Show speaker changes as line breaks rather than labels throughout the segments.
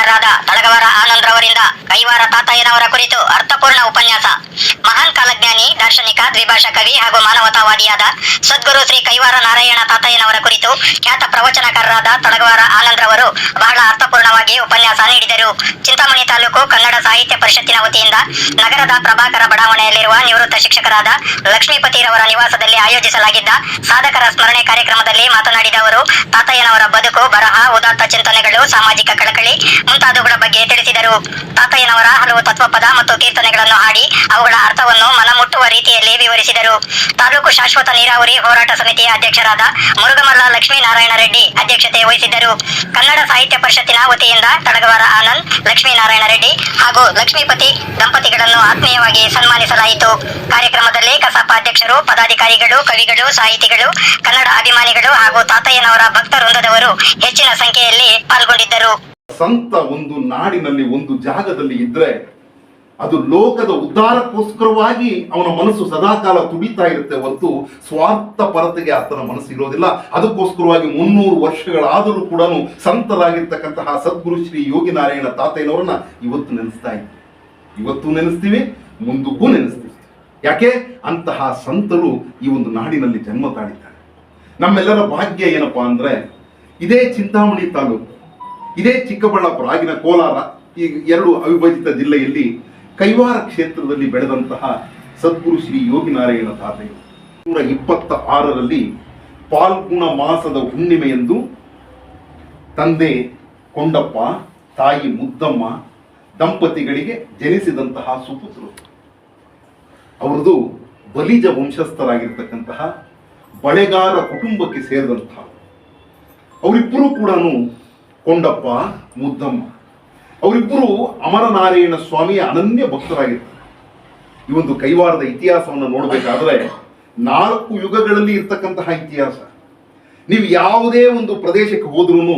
ಪ್ರವಚನಕಾರರಾದ ತಳಗವರ ಆನಂದ್ರವರಿಂದ ಕೈವಾರ ತಾತಯ್ಯನವರ ಕುರಿತು ಅರ್ಥಪೂರ್ಣ ಉಪನ್ಯಾಸ. ಮಹಾನ್ ಕಾಲಜ್ಞಾನಿ, ದಾರ್ಶನಿಕ, ದ್ವಿಭಾಷಾ ಕವಿ ಹಾಗೂ ಮಾನವತಾವಾದಿಯಾದ ಸದ್ಗುರು ಶ್ರೀ ಕೈವಾರ ನಾರಾಯಣ ತಾತಯ್ಯನವರ ಕುರಿತು ಖ್ಯಾತ ಪ್ರವಚನಕಾರರಾದ ತಳಗವರ ಆನಂದ್ರವರು ಬಹಳ ಅರ್ಥಪೂರ್ಣವಾಗಿ ಉಪನ್ಯಾಸ ನೀಡಿದರು. ಚಿಂತಾಮಣಿ ತಾಲೂಕು ಕನ್ನಡ ಸಾಹಿತ್ಯ ಪರಿಷತ್ತಿನ ವತಿಯಿಂದ ನಗರದ ಪ್ರಭಾಕರ ಬಡಾವಣೆಯಲ್ಲಿರುವ ನಿವೃತ್ತ ಶಿಕ್ಷಕರಾದ ಲಕ್ಷ್ಮೀಪತಿರವರ ನಿವಾಸದಲ್ಲಿ ಆಯೋಜಿಸಲಾಗಿದ್ದ ಸಾಧಕರ ಸ್ಮರಣೆ ಕಾರ್ಯಕ್ರಮದಲ್ಲಿ ಮಾತನಾಡಿದ ಅವರು, ತಾತಯ್ಯನವರ ಬದುಕು, ಬರಹ, ಉದಾತ್ತ ಚಿಂತನೆಗಳು, ಸಾಮಾಜಿಕ ಕಳಕಳಿ ಮುಂತಾದವುಗಳ ಬಗ್ಗೆ ತಿಳಿಸಿದರು. ತಾತಯ್ಯನವರ ಹಲವು ತತ್ವಪದ ಮತ್ತು ಕೀರ್ತನೆಗಳನ್ನು ಹಾಡಿ ಅವುಗಳ ಅರ್ಥವನ್ನು ಮನಮುಟ್ಟುವ ರೀತಿಯಲ್ಲಿ ವಿವರಿಸಿದರು. ತಾಲೂಕು ಶಾಶ್ವತ ನೀರಾವರಿ ಹೋರಾಟ ಸಮಿತಿಯ ಅಧ್ಯಕ್ಷರಾದ ಮುರುಗಮಲ್ಲ ಲಕ್ಷ್ಮೀನಾರಾಯಣ ರೆಡ್ಡಿ ಅಧ್ಯಕ್ಷತೆ ವಹಿಸಿದ್ದರು. ಕನ್ನಡ ಸಾಹಿತ್ಯ ಪರಿಷತ್ತಿನ ವತಿಯಿಂದ ತಡಗವಾರ ಆನಂದ್ ಲಕ್ಷ್ಮೀನಾರಾಯಣ ರೆಡ್ಡಿ ಹಾಗೂ ಲಕ್ಷ್ಮೀಪತಿ ದಂಪತಿಗಳನ್ನು ಆತ್ಮೀಯವಾಗಿ ಸನ್ಮಾನಿಸಲಾಯಿತು. ಕಾರ್ಯಕ್ರಮದಲ್ಲಿ ಕಸಾಪ ಅಧ್ಯಕ್ಷರು, ಪದಾಧಿಕಾರಿಗಳು, ಕವಿಗಳು, ಸಾಹಿತಿಗಳು, ಕನ್ನಡ ಅಭಿಮಾನಿಗಳು ಹಾಗೂ ತಾತಯ್ಯನವರ ಭಕ್ತ ವೃಂದದವರು ಹೆಚ್ಚಿನ ಸಂಖ್ಯೆಯಲ್ಲಿ ಪಾಲ್ಗೊಂಡಿದ್ದರು.
ಸಂತ ಒಂದು ನಾಡಿನಲ್ಲಿ ಒಂದು ಜಾಗದಲ್ಲಿ ಇದ್ರೆ ಅದು ಲೋಕದ ಉದ್ಧಾರಕ್ಕೋಸ್ಕರವಾಗಿ ಅವನ ಮನಸ್ಸು ಸದಾಕಾಲ ತುಡಿತಾ ಇರುತ್ತೆ ಹೊರತು ಸ್ವಾರ್ಥ ಪರತೆಗೆ ಆತನ ಮನಸ್ಸು ಇರೋದಿಲ್ಲ. ಅದಕ್ಕೋಸ್ಕರವಾಗಿ ಮುನ್ನೂರು ವರ್ಷಗಳಾದರೂ ಕೂಡ ಸಂತರಾಗಿರ್ತಕ್ಕಂತಹ ಸದ್ಗುರು ಶ್ರೀ ಯೋಗಿ ನಾರಾಯಣ ತಾತಯ್ಯನವರನ್ನ ಇವತ್ತು ನೆನೆಸ್ತಾ ಇದ್ದೀವಿ ಇವತ್ತು ನೆನೆಸ್ತೀವಿ, ಮುಂದಕ್ಕೂ ನೆನೆಸ್ತೀವಿ. ಯಾಕೆ? ಅಂತಹ ಸಂತರು ಈ ಒಂದು ನಾಡಿನಲ್ಲಿ ಜನ್ಮ ತಾಳಿದ್ದಾರೆ. ನಮ್ಮೆಲ್ಲರ ಭಾಗ್ಯ ಏನಪ್ಪಾ ಅಂದ್ರೆ ಇದೇ ಚಿಂತಾಮಣಿ ತಾಲೂಕು. ಇದೇ ಚಿಕ್ಕಬಳ್ಳಾಪುರ, ಆಗಿನ ಕೋಲಾರ, ಈ ಎರಡು ಅವಿಭಜಿತ ಜಿಲ್ಲೆಯಲ್ಲಿ ಕೈವಾರ ಕ್ಷೇತ್ರದಲ್ಲಿ ಬೆಳೆದಂತಹ ಸದ್ಗುರು ಶ್ರೀ ಯೋಗಿನಾರಾಯಣ ತಾತೆಯು ನೂರ ಇಪ್ಪತ್ತ ಆರರಲ್ಲಿ ಪಾಲ್ಗುಣ ಮಾಸದ ಹುಣ್ಣಿಮೆಯಂದು ತಂದೆ ಕೊಂಡಪ್ಪ, ತಾಯಿ ಮುದ್ದಮ್ಮ, ದಂಪತಿಗಳಿಗೆ ಜನಿಸಿದಂತಹ ಸುಪುತ್ರರು ಅವರದು ಬಲಿಜ ವಂಶಸ್ಥರಾಗಿರ್ತಕ್ಕಂತಹ ಬಳೆಗಾರ ಕುಟುಂಬಕ್ಕೆ ಸೇರಿದಂತಹ ಅವರಿಬ್ಬರೂ ಕೂಡ ಕೊಂಡಪ್ಪ ಮುದ್ದಮ್ಮ ಅವರಿಬ್ಬರು ಅಮರನಾರಾಯಣ ಸ್ವಾಮಿಯ ಅನನ್ಯ ಭಕ್ತರಾಗಿರ್ತಾರೆ ಈ ಒಂದು ಕೈವಾರದ ಇತಿಹಾಸವನ್ನು ನೋಡಬೇಕಾದ್ರೆ ನಾಲ್ಕು ಯುಗಗಳಲ್ಲಿ ಇರ್ತಕ್ಕಂತಹ ಇತಿಹಾಸ. ನೀವು ಯಾವುದೇ ಒಂದು ಪ್ರದೇಶಕ್ಕೆ ಹೋದ್ರೂ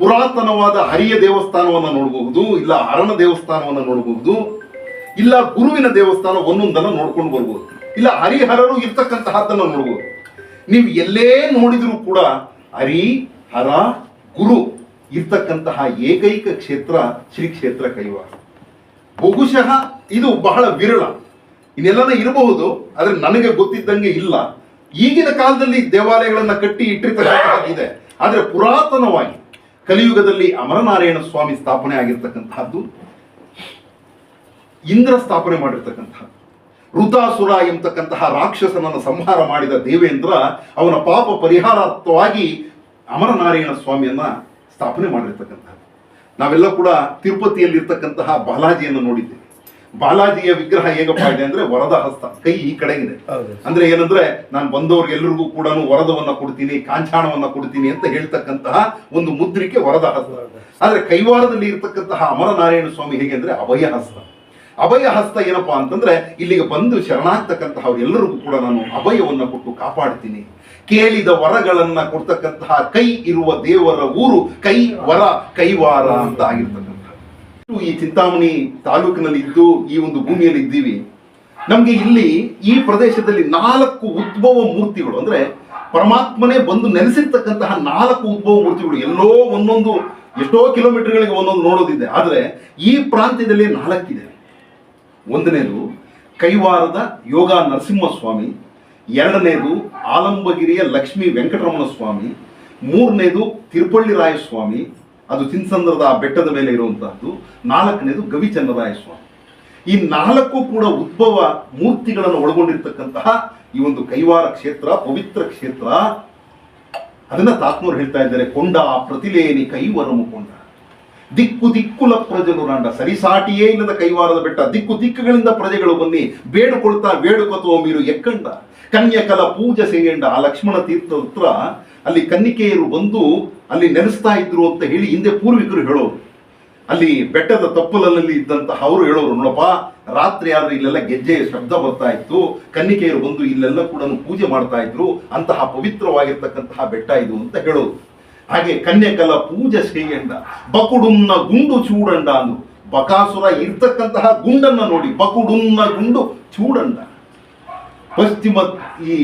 ಪುರಾತನವಾದ ಹರಿಯ ದೇವಸ್ಥಾನವನ್ನು ನೋಡಬಹುದು, ಇಲ್ಲ ಹರಣ ದೇವಸ್ಥಾನವನ್ನು ನೋಡಬಹುದು, ಇಲ್ಲ ಗುರುವಿನ ದೇವಸ್ಥಾನ ಒಂದೊಂದನ್ನು ನೋಡ್ಕೊಂಡು ಬರ್ಬೋದು, ಇಲ್ಲ ಹರಿಹರರು ಇರ್ತಕ್ಕಂತಹದ್ದನ್ನು ನೋಡ್ಬೋದು. ನೀವು ಎಲ್ಲೇ ನೋಡಿದರೂ ಕೂಡ ಹರಿ, ಹರ, ಗುರು ಇರ್ತಕ್ಕಂತಹ ಏಕೈಕ ಕ್ಷೇತ್ರ ಶ್ರೀ ಕ್ಷೇತ್ರ ಕೈವಾರ ಬಹುಶಃ ಇದು ಬಹಳ ವಿರಳ. ಇನ್ನೆಲ್ಲನ ಇರಬಹುದು, ಆದರೆ ನನಗೆ ಗೊತ್ತಿದ್ದಂಗೆ ಇಲ್ಲ. ಈಗಿನ ಕಾಲದಲ್ಲಿ ದೇವಾಲಯಗಳನ್ನ ಕಟ್ಟಿ ಇಟ್ಟಿರ್ತಕ್ಕಂತಹದ್ದಿದೆ ಆದರೆ ಪುರಾತನವಾಗಿ ಕಲಿಯುಗದಲ್ಲಿ ಅಮರನಾರಾಯಣ ಸ್ವಾಮಿ ಸ್ಥಾಪನೆ ಆಗಿರ್ತಕ್ಕಂತಹದ್ದು ಇಂದ್ರ ಸ್ಥಾಪನೆ ಮಾಡಿರ್ತಕ್ಕಂಥದ್ದು. ಋತಾಸುರ ಎಂಬತಕ್ಕಂತಹ ರಾಕ್ಷಸನನ್ನು ಸಂಹಾರ ಮಾಡಿದ ದೇವೇಂದ್ರ ಅವನ ಪಾಪ ಪರಿಹಾರಾರ್ಥವಾಗಿ ಅಮರನಾರಾಯಣ ಸ್ವಾಮಿಯನ್ನ ಸ್ಥಾಪನೆ ಮಾಡಿರ್ತಕ್ಕಂಥದ್ದು. ನಾವೆಲ್ಲ ಕೂಡ ತಿರುಪತಿಯಲ್ಲಿರ್ತಕ್ಕಂತಹ ಬಾಲಾಜಿಯನ್ನು ನೋಡಿದ್ದೇವೆ. ಬಾಲಾಜಿಯ ವಿಗ್ರಹ ಹೇಗಪ್ಪ ಇದೆ ಅಂದ್ರೆ ವರದ ಹಸ್ತ ಕೈ ಈ ಕಡೆಗಿದೆ. ಅಂದ್ರೆ ಏನಂದ್ರೆ ನಾನು ಬಂದವ್ರಿಗೆಲ್ಲರಿಗೂ ಕೂಡ ವರದವನ್ನ ಕೊಡ್ತೀನಿ ಕಾಂಚಾಣವನ್ನ ಕೊಡ್ತೀನಿ ಅಂತ ಹೇಳ್ತಕ್ಕಂತಹ ಒಂದು ಮುದ್ರಿಕೆ ವರದ ಹಸ್ತ. ಆದ್ರೆ ಕೈವಾರದಲ್ಲಿ ಇರ್ತಕ್ಕಂತಹ ಅಮರನಾರಾಯಣ ಸ್ವಾಮಿ ಹೇಗೆ ಅಂದ್ರೆ ಅಭಯ ಹಸ್ತ. ಅಭಯ ಹಸ್ತ ಏನಪ್ಪಾ ಅಂತಂದ್ರೆ ಇಲ್ಲಿಗೆ ಬಂದು ಶರಣಾಗ್ತಕ್ಕಂತಹವರೆಲ್ಲರಿಗೂ ಕೂಡ ನಾನು ಅಭಯವನ್ನ ಕೊಟ್ಟು ಕಾಪಾಡ್ತೀನಿ. ಕೇಳಿದ ವರಗಳನ್ನ ಕೊಡ್ತಕ್ಕಂತಹ ಕೈ ಇರುವ ದೇವರ ಊರು ಕೈ ವರ ಕೈವಾರ ಅಂತ ಆಗಿರ್ತಕ್ಕಂಥ. ಈ ಚಿಂತಾಮಣಿ ತಾಲೂಕಿನಲ್ಲಿ ಇದ್ದು ಈ ಒಂದು ಭೂಮಿಯಲ್ಲಿ ಇದ್ದೀವಿ ನಮ್ಗೆ ಇಲ್ಲಿ ಈ ಪ್ರದೇಶದಲ್ಲಿ ನಾಲ್ಕು ಉದ್ಭವ ಮೂರ್ತಿಗಳು, ಅಂದ್ರೆ ಪರಮಾತ್ಮನೇ ಬಂದು ನೆಲೆಸಿರ್ತಕ್ಕಂತಹ ನಾಲ್ಕು ಉದ್ಭವ ಮೂರ್ತಿಗಳು. ಎಲ್ಲೋ ಒಂದೊಂದು, ಎಷ್ಟೋ ಕಿಲೋಮೀಟರ್ಗಳಿಗೆ ಒಂದೊಂದು ನೋಡೋದಿದೆ. ಆದ್ರೆ ಈ ಪ್ರಾಂತ್ಯದಲ್ಲಿ ನಾಲ್ಕಿದೆ. ಒಂದನೇದು ಕೈವಾರದ ಯೋಗ ನರಸಿಂಹಸ್ವಾಮಿ ಎರಡನೇದು ಆಲಂಬಗಿರಿಯ ಲಕ್ಷ್ಮೀ ವೆಂಕಟರಮಣ ಸ್ವಾಮಿ ಮೂರನೇದು ತಿರುಪಳ್ಳಿ ರಾಯಸ್ವಾಮಿ, ಅದು ಚಿನ್ಸಂದ್ರದ ಆ ಬೆಟ್ಟದ ಮೇಲೆ ಇರುವಂತಹದ್ದು, ನಾಲ್ಕನೇದು ಗವಿಚನ್ನರಾಯ ಸ್ವಾಮಿ ಈ ನಾಲ್ಕು ಕೂಡ ಉದ್ಭವ ಮೂರ್ತಿಗಳನ್ನು ಒಳಗೊಂಡಿರ್ತಕ್ಕಂತಹ ಈ ಒಂದು ಕೈವಾರ ಕ್ಷೇತ್ರ, ಪವಿತ್ರ ಕ್ಷೇತ್ರ. ಅದನ್ನ ತಾತ್ಮೂರು ಹೇಳ್ತಾ ಇದ್ದಾರೆ, ಕೊಂಡ ಪ್ರತಿಲೇನಿ ಕೈವರಮು ಕೊಂಡ. ದಿಕ್ಕು ದಿಕ್ಕುಲ ಪ್ರಜಲು ನಾಂಡ. ಸರಿಸಾಟಿಯೇ ಇಲ್ಲದ ಕೈವಾರದ ಬೆಟ್ಟ. ದಿಕ್ಕು ದಿಕ್ಕುಗಳಿಂದ ಪ್ರಜೆಗಳು ಬನ್ನಿ. ಬೇಡುಕೊಳ್ತಾ ಬೇಡುಕೊತುವ ಮೀರು ಎಕ್ಕಂಡ. ಕನ್ಯಕಲ ಪೂಜೆ ಸೇಯಂಡ. ಆ ಲಕ್ಷ್ಮಣ ತೀರ್ಥ ಹತ್ರ ಅಲ್ಲಿ ಕನ್ನಿಕೆಯರು ಬಂದು ಅಲ್ಲಿ ನೆನೆಸ್ತಾ ಇದ್ರು ಅಂತ ಹೇಳಿ ಹಿಂದೆ ಪೂರ್ವಿಕರು ಹೇಳೋರು. ಅಲ್ಲಿ ಬೆಟ್ಟದ ತಪ್ಪಲಲ್ಲಿ ಇದ್ದಂತಹ ಅವರು ಹೇಳೋರು. ನೋಡಪ್ಪ, ರಾತ್ರಿ ಆದ್ರೆ ಇಲ್ಲೆಲ್ಲ ಗೆಜ್ಜೆಯ ಶಬ್ದ ಬರ್ತಾ ಇತ್ತು. ಕನ್ನಿಕೆಯರು ಬಂದು ಇಲ್ಲೆಲ್ಲ ಕೂಡ ಪೂಜೆ ಮಾಡ್ತಾ ಇದ್ರು. ಅಂತಹ ಪವಿತ್ರವಾಗಿರ್ತಕ್ಕಂತಹ ಬೆಟ್ಟ ಇದು ಅಂತ ಹೇಳೋದು ಹಾಗೆ ಕನ್ಯಕಲ ಪೂಜೆ ಶ್ರೀಯಂಡ ಬಕುಡುನ್ನ ಗುಂಡು ಚೂಡಂಡ ಅಂದ್ರು ಬಕಾಸುರ ಇರ್ತಕ್ಕಂತಹ ಗುಂಡನ್ನ ನೋಡಿ ಬಕುಡುನ್ನ ಗುಂಡು ಚೂಡಂಡ. ಪಶ್ಚಿಮ ಈ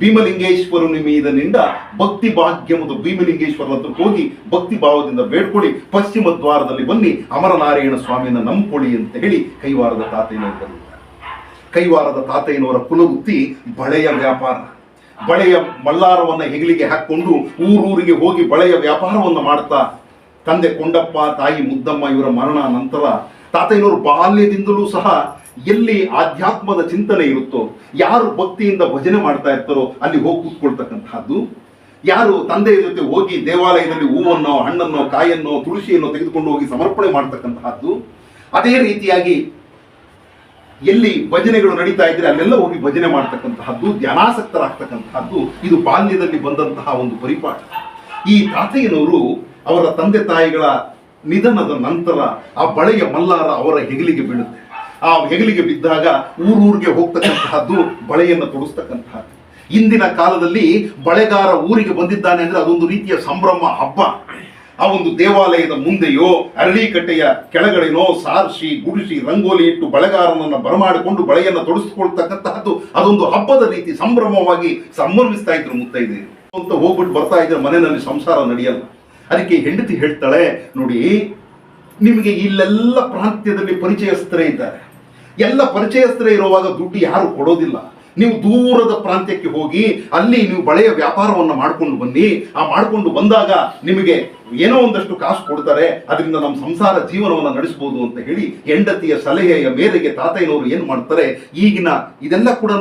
ಭೀಮಲಿಂಗೇಶ್ವರನ ಮೀದನಿಂದ ಭಕ್ತಿ ಭಾಗ್ಯಮದು ಭೀಮಲಿಂಗೇಶ್ವರ ಹತ್ರ ಹೋಗಿ ಭಕ್ತಿ ಭಾವದಿಂದ ಬೇಡ್ಕೊಳ್ಳಿ. ಪಶ್ಚಿಮ ದ್ವಾರದಲ್ಲಿ ಬನ್ನಿ, ಅಮರನಾರಾಯಣ ಸ್ವಾಮಿಯನ್ನ ನಂಬ್ಕೊಳ್ಳಿ ಅಂತ ಹೇಳಿ ಕೈವಾರದ ತಾತೆಯನ್ನು ಕೈವಾರದ ತಾತಯ್ಯನವರ ಕುಲವೃತ್ತಿ ಬಳೆಯ ವ್ಯಾಪಾರ. ಬಳೆಯ ಮಲ್ಲಾರವನ್ನು ಹೆಗಲಿಗೆ ಹಾಕ್ಕೊಂಡು ಊರೂರಿಗೆ ಹೋಗಿ ಬಳೆಯ ವ್ಯಾಪಾರವನ್ನು ಮಾಡ್ತಾ, ತಂದೆ ಕೊಂಡಪ್ಪ, ತಾಯಿ ಮುದ್ದಮ್ಮ ಇವರ ಮರಣ ನಂತರ ತಾತಯ್ಯನವರು ಬಾಲ್ಯದಿಂದಲೂ ಸಹ ಎಲ್ಲಿ ಆಧ್ಯಾತ್ಮದ ಚಿಂತನೆ ಇರುತ್ತೋ, ಯಾರು ಭಕ್ತಿಯಿಂದ ಭಜನೆ ಮಾಡ್ತಾ ಇರ್ತಾರೋ ಅಲ್ಲಿ ಹೋಗಿ ಕೂತ್ಕೊಳ್ತಕ್ಕಂತಹದ್ದು. ಯಾರು ತಂದೆಯ ಜೊತೆ ಹೋಗಿ ದೇವಾಲಯದಲ್ಲಿ ಹೂವನ್ನೋ, ಹಣ್ಣನ್ನೋ ಕಾಯನ್ನೋ ತುಳಸಿಯನ್ನೋ ತೆಗೆದುಕೊಂಡು ಹೋಗಿ ಸಮರ್ಪಣೆ ಮಾಡ್ತಕ್ಕಂತಹದ್ದು. ಅದೇ ರೀತಿಯಾಗಿ ಎಲ್ಲಿ ಭಜನೆಗಳು ನಡೀತಾ ಇದ್ರೆ ಅಲ್ಲೆಲ್ಲ ಹೋಗಿ ಭಜನೆ ಮಾಡ್ತಕ್ಕಂತಹದ್ದು, ಧ್ಯಾನಾಸಕ್ತರಾಗ್ತಕ್ಕಂತಹದ್ದು, ಇದು ಬಾಲ್ಯದಲ್ಲಿ ಬಂದಂತಹ ಒಂದು ಪರಿಪಾಠ. ಈ ತಾತೆಯನವರು ಅವರ ತಂದೆ ತಾಯಿಗಳ ನಿಧನದ ನಂತರ ಆ ಬಳೆಯ ಮಲ್ಲಾರ ಅವರ ಹೆಗಲಿಗೆ ಬೀಳುತ್ತೆ. ಆ ಹೆಗಲಿಗೆ ಬಿದ್ದಾಗ ಊರೂರಿಗೆ ಹೋಗ್ತಕ್ಕಂತಹದ್ದು ಬಳೆಯನ್ನು ತೊಡಸ್ತಕ್ಕಂತಹದ್ದು. ಇಂದಿನ ಕಾಲದಲ್ಲಿ ಬಳೆಗಾರ ಊರಿಗೆ ಬಂದಿದ್ದಾನೆ ಅಂದ್ರೆ ಅದೊಂದು ರೀತಿಯ ಸಂಭ್ರಮ ಹಬ್ಬ. ಆ ಒಂದು ದೇವಾಲಯದ ಮುಂದೆಯೋ, ಅರಳಿಕಟ್ಟೆಯ ಕೆಳಗಡೆನೋ ಸಾರಿಸಿ, ಗುಡಿಸಿ, ರಂಗೋಲಿ ಇಟ್ಟು ಬಳೆಗಾರನನ್ನು ಬರಮಾಡಿಕೊಂಡು ಬಳೆಯನ್ನು ತೊಡಸ್ಕೊಳ್ತಕ್ಕಂತಹದ್ದು ಅದೊಂದು ಹಬ್ಬದ ರೀತಿ ಸಂಭ್ರಮವಾಗಿ ಸಂಭ್ರಮಿಸ್ತಾ ಇದ್ರು ಮುತ್ತೈದೆ. ಅಂತ ಹೋಗ್ಬಿಟ್ಟು ಬರ್ತಾ ಇದ್ರೆ ಮನೆಯಲ್ಲಿ ಸಂಸಾರ ನಡೆಯಲ್ಲ. ಅದಕ್ಕೆ ಹೆಂಡತಿ ಹೇಳ್ತಾಳೆ, ನೋಡಿ, ನಿಮಗೆ ಇಲ್ಲೆಲ್ಲ ಪ್ರಾಂತ್ಯದಲ್ಲಿ ಪರಿಚಯಸ್ಥರೇ ಇದ್ದಾರೆ. ಎಲ್ಲ ಪರಿಚಯಸ್ಥರೇ ಇರುವಾಗ ದುಡ್ಡು ಯಾರು ಕೊಡೋದಿಲ್ಲ. ನೀವು ದೂರದ ಪ್ರಾಂತ್ಯಕ್ಕೆ ಹೋಗಿ ಅಲ್ಲಿ ನೀವು ಬಳೆಯ ವ್ಯಾಪಾರವನ್ನು ಮಾಡ್ಕೊಂಡು ಬನ್ನಿ. ಆ ಮಾಡ್ಕೊಂಡು ಬಂದಾಗ ನಿಮಗೆ ಏನೋ ಒಂದಷ್ಟು ಕಾಸು ಕೊಡ್ತಾರೆ. ಅದರಿಂದ ನಮ್ಮ ಸಂಸಾರ ಜೀವನವನ್ನು ನಡೆಸಬಹುದು ಅಂತ ಹೇಳಿ ಹೆಂಡತಿಯ ಸಲಹೆಯ ಮೇರೆಗೆ ತಾತಯ್ಯನವರು ಏನು ಮಾಡ್ತಾರೆ? ಈಗಿನ ಇದೆಲ್ಲ ಕೂಡ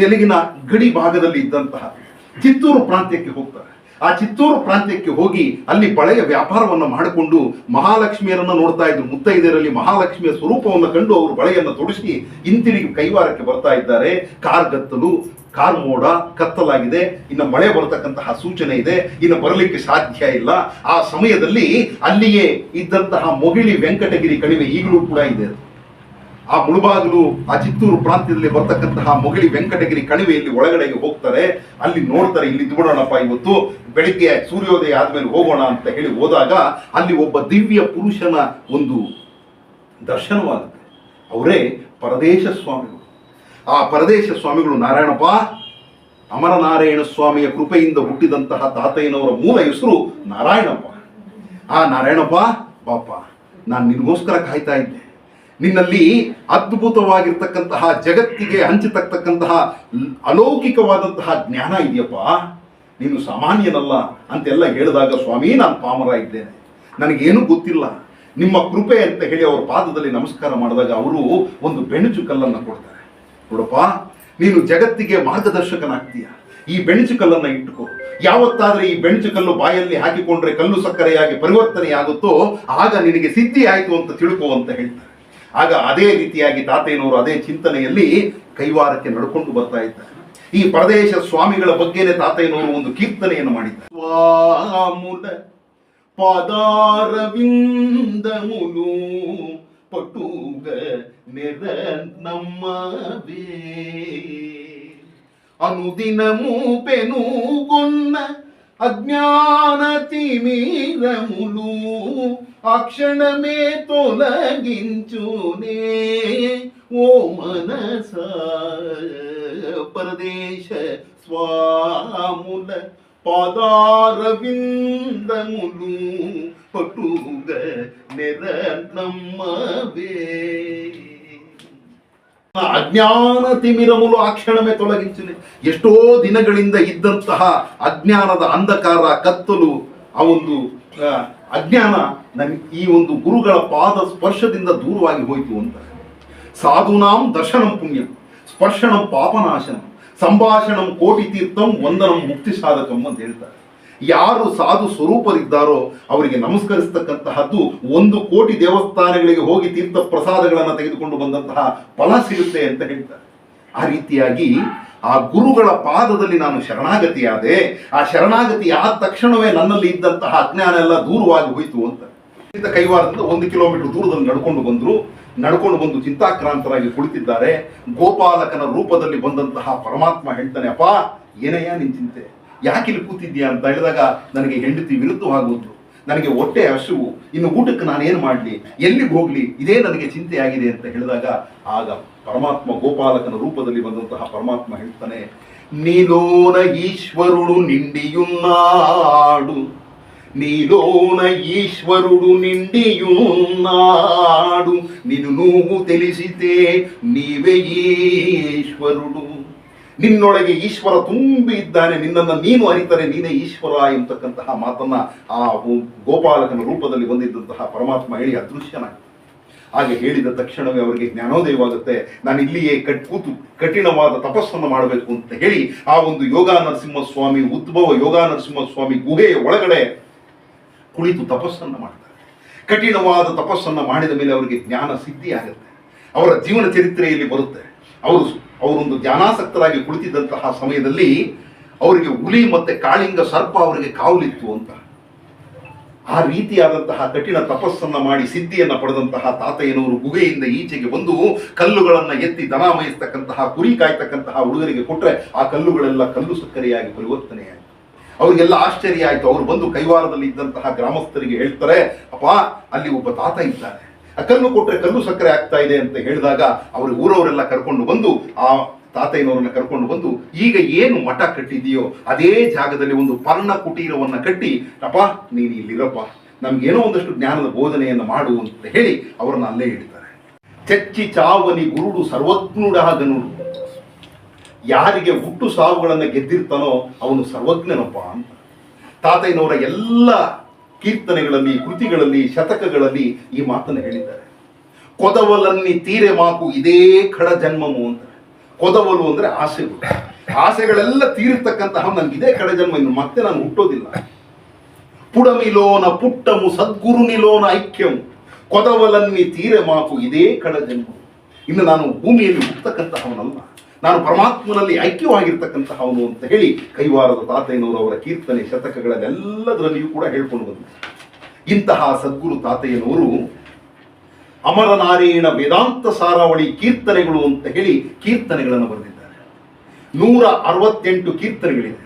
ತೆಲುಗಿನ ಗಡಿ ಭಾಗದಲ್ಲಿ ಇದ್ದಂತಹ ಚಿತ್ತೂರು ಪ್ರಾಂತ್ಯಕ್ಕೆ ಹೋಗ್ತಾರೆ. ಆ ಚಿತ್ತೂರು ಪ್ರಾಂತ್ಯಕ್ಕೆ ಹೋಗಿ ಅಲ್ಲಿ ಬಳೆಯ ವ್ಯಾಪಾರವನ್ನು ಮಾಡಿಕೊಂಡು ಮಹಾಲಕ್ಷ್ಮಿಯರನ್ನ ನೋಡ್ತಾ ಇದ್ರು. ಮುತ್ತೈದರಲ್ಲಿ ಮಹಾಲಕ್ಷ್ಮಿಯ ಸ್ವರೂಪವನ್ನು ಕಂಡು ಅವರು ಬಳೆಯನ್ನು ತೊಡಿಸಿ ಹಿಂತಿರುಗಿ ಕೈವಾರಕ್ಕೆ ಬರ್ತಾ ಇದ್ದಾರೆ. ಕಾರ್ಗತ್ತಲು ಕಾರ್ ಮೋಡ ಕತ್ತಲಾಗಿದೆ. ಇನ್ನು ಮಳೆ ಬರತಕ್ಕಂತಹ ಸೂಚನೆ ಇದೆ. ಇನ್ನು ಬರಲಿಕ್ಕೆ ಸಾಧ್ಯ ಇಲ್ಲ. ಆ ಸಮಯದಲ್ಲಿ ಅಲ್ಲಿಯೇ ಇದ್ದಂತಹ ಮೊಗಿಳಿ ವೆಂಕಟಗಿರಿ ಕಣಿವೆ ಈಗಲೂ ಕೂಡ ಇದೆ. ಆ ಮುಳುಬಾಗಿಲು ಆ ಚಿತ್ತೂರು ಪ್ರಾಂತ್ಯದಲ್ಲಿ ಬರ್ತಕ್ಕಂತಹ ಮೊಗಳಿ ವೆಂಕಟಗಿರಿ ಕಣಿವೆಯಲ್ಲಿ ಒಳಗಡೆಗೆ ಹೋಗ್ತಾರೆ. ಅಲ್ಲಿ ನೋಡ್ತಾರೆ, ಇಲ್ಲಿ ಬಿಡೋಣಪ್ಪ ಇವತ್ತು. ಬೆಳಿಗ್ಗೆ ಸೂರ್ಯೋದಯ ಆದ್ಮೇಲೆ ಹೋಗೋಣ ಅಂತ ಹೇಳಿ ಹೋದಾಗ ಅಲ್ಲಿ ಒಬ್ಬ ದಿವ್ಯ ಪುರುಷನ ಒಂದು ದರ್ಶನವಾಗುತ್ತೆ. ಅವರೇ ಪರದೇಶ ಸ್ವಾಮಿಗಳು. ಆ ಪರದೇಶ ಸ್ವಾಮಿಗಳು ನಾರಾಯಣಪ್ಪ, ಅಮರನಾರಾಯಣ ಸ್ವಾಮಿಯ ಕೃಪೆಯಿಂದ ಹುಟ್ಟಿದಂತಹ ತಾತಯ್ಯನವರ ಮೂಲ ಹೆಸರು ನಾರಾಯಣಪ್ಪ. ಆ ನಾರಾಯಣಪ್ಪ ಬಾಪ ನಾನು ನಿನಗೋಸ್ಕರ ಕಾಯ್ತಾ ಇದ್ದೆ. ನಿನ್ನಲ್ಲಿ ಅದ್ಭುತವಾಗಿರ್ತಕ್ಕಂತಹ ಜಗತ್ತಿಗೆ ಹಂಚತಕ್ಕಂತಹ ಅಲೌಕಿಕವಾದಂತಹ ಜ್ಞಾನ ಇದೆಯಪ್ಪ. ನೀನು ಸಾಮಾನ್ಯನಲ್ಲ ಅಂತೆಲ್ಲ ಹೇಳಿದಾಗ ಸ್ವಾಮಿ, ನಾನು ಪಾಮರ ಇದ್ದೇನೆ. ನನಗೇನು ಗೊತ್ತಿಲ್ಲ. ನಿಮ್ಮ ಕೃಪೆ ಅಂತ ಹೇಳಿ ಅವರ ಪಾದದಲ್ಲಿ ನಮಸ್ಕಾರ ಮಾಡಿದಾಗ ಅವರು ಒಂದು ಬೆಣಚು ಕಲ್ಲನ್ನು ಕೊಡ್ತಾರೆ. ನೋಡಪ್ಪ, ನೀನು ಜಗತ್ತಿಗೆ ಮಾರ್ಗದರ್ಶಕನಾಗ್ತೀಯ. ಈ ಬೆಣಚು ಕಲ್ಲನ್ನು ಇಟ್ಟುಕೋ. ಯಾವತ್ತಾದ್ರೆ ಈ ಬೆಣಚು ಕಲ್ಲು ಬಾಯಲ್ಲಿ ಹಾಕಿಕೊಂಡ್ರೆ ಕಲ್ಲು ಸಕ್ಕರೆಯಾಗಿ ಪರಿವರ್ತನೆಯಾಗುತ್ತೋ, ಆಗ ನಿನಗೆ ಸಿದ್ಧಿ ಆಯಿತು ಅಂತ ತಿಳ್ಕೋ ಅಂತ ಹೇಳ್ತಾರೆ. ಆಗ ಅದೇ ರೀತಿಯಾಗಿ ತಾತೇನವರು ಅದೇ ಚಿಂತನೆಯಲ್ಲಿ ಕೈವಾರಕ್ಕೆ ನಡ್ಕೊಂಡು ಬರ್ತಾ ಇದ್ದ ಈ ಪರದೇಶ ಸ್ವಾಮಿಗಳ ಬಗ್ಗೆನೇ ತಾತಯ್ಯನವರು ಒಂದು ಕೀರ್ತನೆಯನ್ನು ಮಾಡಿದ್ದಾರೆ. ಪದಾರವಿಂದ ಮುಲು ಪಟುಗ ನೆರ ನಮ್ಮ ಅನುದಿನ ಮೂಪೆನೂ ಕೊನ್ನ అజ్ఞానతి మీరములు ఆ క్షణమే తొలగించునే. ఓ మనస పరదేశ స్వాముల పాదారవిందములు ಅಜ್ಞಾನ ತಿಮಿರములు ಆ ಕ್ಷಣವೇ ತೊಲಗಿಂಚಲಿ ಎಷ್ಟೋ ದಿನಗಳಿಂದ ಇದ್ದಂತಹ ಅಜ್ಞಾನದ ಅಂಧಕಾರ, ಕತ್ತಲು, ಆ ಒಂದು ಅಜ್ಞಾನ ನನ್ ಈ ಒಂದು ಗುರುಗಳ ಪಾದ ಸ್ಪರ್ಶದಿಂದ ದೂರವಾಗಿ ಹೋಯಿತು ಅಂತ. ಸಾಧುನಾಂ ದರ್ಶನಂ ಪುಣ್ಯ, ಸ್ಪರ್ಶನಂ ಪಾಪನಾಶನಂ, ಸಂಭಾಷಣಂ ಕೋಟಿ ತೀರ್ಥಂ, ವಂದನಂ ಮುಕ್ತಿ ಸಾಧಕಂ ಅಂತ ಹೇಳ್ತಾರೆ. ಯಾರು ಸಾಧು ಸ್ವರೂಪರಿದ್ದಾರೋ ಅವರಿಗೆ ನಮಸ್ಕರಿಸತಕ್ಕಂತಹದ್ದು ಒಂದು ಕೋಟಿ ದೇವಸ್ಥಾನಗಳಿಗೆ ಹೋಗಿ ತೀರ್ಥ ಪ್ರಸಾದಗಳನ್ನು ತೆಗೆದುಕೊಂಡು ಬಂದಂತಹ ಫಲ ಸಿಗುತ್ತೆ ಅಂತ ಹೇಳ್ತಾರೆ. ಆ ರೀತಿಯಾಗಿ ಆ ಗುರುಗಳ ಪಾದದಲ್ಲಿ ನಾನು ಶರಣಾಗತಿಯಾದೆ, ಆ ಶರಣಾಗತಿ ಆದ ತಕ್ಷಣವೇ ನನ್ನಲ್ಲಿ ಇದ್ದಂತಹ ಅಜ್ಞಾನ ಎಲ್ಲ ದೂರವಾಗಿ ಹೋಯಿತು ಅಂತ. ಕೈವಾರದಿಂದ ಒಂದು ಕಿಲೋಮೀಟರ್ ದೂರದಲ್ಲಿ ನಡ್ಕೊಂಡು ಬಂದರು. ನಡ್ಕೊಂಡು ಬಂದು ಚಿಂತಾಕ್ರಾಂತರಾಗಿ ಕುಳಿತಿದ್ದಾರೆ. ಗೋಪಾಲಕನ ರೂಪದಲ್ಲಿ ಬಂದಂತಹ ಪರಮಾತ್ಮ ಹೇಳ್ತಾನೆ, ಅಪ್ಪ ಏನಯ್ಯ ನಿನ್ ಚಿಂತೆ? ಯಾಕೆ ಇಲ್ಲಿ ಕೂತಿದ್ಯಾ ಅಂತ ಹೇಳಿದಾಗ ನನಗೆ ಹೆಂಡತಿ ವಿರುದ್ಧವಾಗುವುದು ನನಗೆ ಹೊಟ್ಟೆ ಹಸಿವು ಇನ್ನು ಊಟಕ್ಕೆ ನಾನೇನು ಮಾಡಲಿ ಎಲ್ಲಿಗೆ ಹೋಗ್ಲಿ ಇದೇ ನನಗೆ ಚಿಂತೆ ಆಗಿದೆ ಅಂತ ಹೇಳಿದಾಗ ಆಗ ಪರಮಾತ್ಮ ಗೋಪಾಲಕನ ರೂಪದಲ್ಲಿ ಬಂದಂತಹ ಪರಮಾತ್ಮ ಹೇಳ್ತಾನೆ ನೀಲೋನ ಈಶ್ವರುಡು ನಿಂಡಿಯುನ್ನಾಡು నీలోన ఈశ్వరుడు నిండియున్నాడు నిన్ను నువ్వు తెలిసితే నీవే ಈಶ್ವರುಡು ನಿನ್ನೊಳಗೆ ಈಶ್ವರ ತುಂಬಿ ಇದ್ದಾನೆ. ನಿನ್ನನ್ನು ನೀನು ಅರಿತರೆ ನೀನೇ ಈಶ್ವರ ಎಂಬತಕ್ಕಂತಹ ಮಾತನ್ನ ಆ ಗೋಪಾಲಕನ ರೂಪದಲ್ಲಿ ಬಂದಿದ್ದಂತಹ ಪರಮಾತ್ಮ ಹೇಳಿ ಅದೃಶ್ಯನಾಗ್ತಾನೆ ಹಾಗೆ ಹೇಳಿದ ತಕ್ಷಣವೇ ಅವರಿಗೆ ಜ್ಞಾನೋದಯವಾಗುತ್ತೆ. ನಾನು ಇಲ್ಲಿಯೇ ಕಟ್ ಕೂತು ಕಠಿಣವಾದ ತಪಸ್ಸನ್ನು ಮಾಡಬೇಕು ಅಂತ ಹೇಳಿ ಆ ಒಂದು ಯೋಗ ಸ್ವಾಮಿ ಉದ್ಭವ ಯೋಗ ಸ್ವಾಮಿ ಗುಹೆಯ ಒಳಗಡೆ ಕುಳಿತು ತಪಸ್ಸನ್ನು ಮಾಡ್ತಾರೆ. ಕಠಿಣವಾದ ತಪಸ್ಸನ್ನು ಮಾಡಿದ ಮೇಲೆ ಅವರಿಗೆ ಜ್ಞಾನ ಸಿದ್ಧಿಯಾಗುತ್ತೆ. ಅವರ ಜೀವನ ಚರಿತ್ರೆಯಲ್ಲಿ ಬರುತ್ತೆ. ಅವರು ಅವರೊಂದು ಧ್ಯಾನಾಸಕ್ತರಾಗಿ ಕುಳಿತಿದ್ದಂತಹ ಸಮಯದಲ್ಲಿ ಅವರಿಗೆ ಹುಲಿ ಮತ್ತೆ ಕಾಳಿಂಗ ಸರ್ಪ ಅವರಿಗೆ ಕಾವಲಿತ್ತು ಅಂತ. ಆ ರೀತಿಯಾದಂತಹ ಕಠಿಣ ತಪಸ್ಸನ್ನ ಮಾಡಿ ಸಿದ್ಧಿಯನ್ನು ಪಡೆದಂತಹ ತಾತಯ್ಯನವರು ಗುಹೆಯಿಂದ ಈಚೆಗೆ ಬಂದು ಕಲ್ಲುಗಳನ್ನು ಎತ್ತಿ ದನ ಮಯಿಸ್ತಕ್ಕಂತಹ, ಕುರಿ ಕಾಯ್ತಕ್ಕಂತಹ ಹುಡುಗರಿಗೆ ಕೊಟ್ಟರೆ ಆ ಕಲ್ಲುಗಳೆಲ್ಲ ಕಲ್ಲು ಸಕ್ಕರೆಯಾಗಿ ಪರಿವರ್ತನೆಯಾಗಿ ಅವರಿಗೆಲ್ಲ ಆಶ್ಚರ್ಯ ಆಯಿತು. ಅವರು ಬಂದು ಕೈವಾರದಲ್ಲಿ ಇದ್ದಂತಹ ಗ್ರಾಮಸ್ಥರಿಗೆ ಹೇಳ್ತಾರೆ, ಅಪ್ಪ, ಅಲ್ಲಿ ಒಬ್ಬ ತಾತ ಇದ್ದಾನೆ. ಕಲ್ಲು ಕೊಟ್ಟರೆ ಕಲ್ಲು ಸಕ್ಕರೆ ಆಗ್ತಾ ಇದೆ ಅಂತ ಹೇಳಿದಾಗ ಅವರು ಊರವರೆಲ್ಲ ಕರ್ಕೊಂಡು ಬಂದು, ಆ ತಾತಯ್ಯನವರನ್ನ ಕರ್ಕೊಂಡು ಬಂದು, ಈಗ ಏನು ಮಠ ಕಟ್ಟಿದೆಯೋ ಅದೇ ಜಾಗದಲ್ಲಿ ಒಂದು ಪರ್ಣ ಕುಟೀರವನ್ನ ಕಟ್ಟಿ, ಅಪ್ಪ, ನೀನು ಇಲ್ಲಿರಪ್ಪ. ನಮ್ಗೇನೋ ಒಂದಷ್ಟು ಜ್ಞಾನದ ಬೋಧನೆಯನ್ನು ಮಾಡು ಅಂತ ಹೇಳಿ ಅವರನ್ನ ಅಲ್ಲೇ ಇಡ್ತಾರೆ. ಚಚ್ಚಿ ಚಾವನಿ ಗುರುಡು ಸರ್ವಜ್ಞುಡಾಗನುಡು ಯಾರಿಗೆ ಹುಟ್ಟು ಸಾವುಗಳನ್ನ ಗೆದ್ದಿರ್ತಾನೋ ಅವನು ಸರ್ವಜ್ಞನಪ್ಪ ಅಂತ. ತಾತಯ್ಯನವರ ಎಲ್ಲ ಕೀರ್ತನೆಗಳಲ್ಲಿ, ಕೃತಿಗಳಲ್ಲಿ, ಶತಕಗಳಲ್ಲಿ ಈ ಮಾತನ್ನು ಹೇಳಿದ್ದಾರೆ. ಕೊದವಲನ್ನಿ ತೀರೆ ಮಾಕು ಇದೇ ಖಡ ಜನ್ಮಮು ಅಂತ. ಕೊದವಲು ಅಂದ್ರೆ ಆಸೆಗಳು. ಆಸೆಗಳೆಲ್ಲ ತೀರಿರ್ತಕ್ಕಂತಹ ನನ್ಗೆ ಇದೇ ಕಡ ಜನ್ಮ, ಇನ್ನು ಮತ್ತೆ ನಾನು ಹುಟ್ಟೋದಿಲ್ಲ. ಪುಡಮಿಲೋನ ಪುಟ್ಟಮು, ಸದ್ಗುರು ನಿಲೋನ ಐಕ್ಯಮು. ಕೊದವಲನ್ನಿ ತೀರೆ ಮಾಕು ಇದೇ ಕಡ ಜನ್ಮ ಇನ್ನು ನಾನು ಭೂಮಿಯಲ್ಲಿ ಹುಟ್ಟತಕ್ಕಂತಹವನಲ್ಲ. ನಾನು ಪರಮಾತ್ಮನಲ್ಲಿ ಐಕ್ಯವಾಗಿರ್ತಕ್ಕಂತಹವನು ಅಂತ ಹೇಳಿ ಕೈವಾರದ ತಾತಯ್ಯನವರು ಅವರ ಕೀರ್ತನೆ ಶತಕಗಳನ್ನೆಲ್ಲದರಲ್ಲಿಯೂ ಕೂಡ ಹೇಳ್ಕೊಂಡು ಬಂದರು. ಇಂತಹ ಸದ್ಗುರು ತಾತಯ್ಯನವರು ಅಮರನಾರಾಯಣ ವೇದಾಂತ ಸಾರಾವಳಿ ಕೀರ್ತನೆಗಳು ಅಂತ ಹೇಳಿ ಕೀರ್ತನೆಗಳನ್ನು ಬರೆದಿದ್ದಾರೆ. ನೂರ ಅರವತ್ತೆಂಟು ಕೀರ್ತನೆಗಳಿದೆ.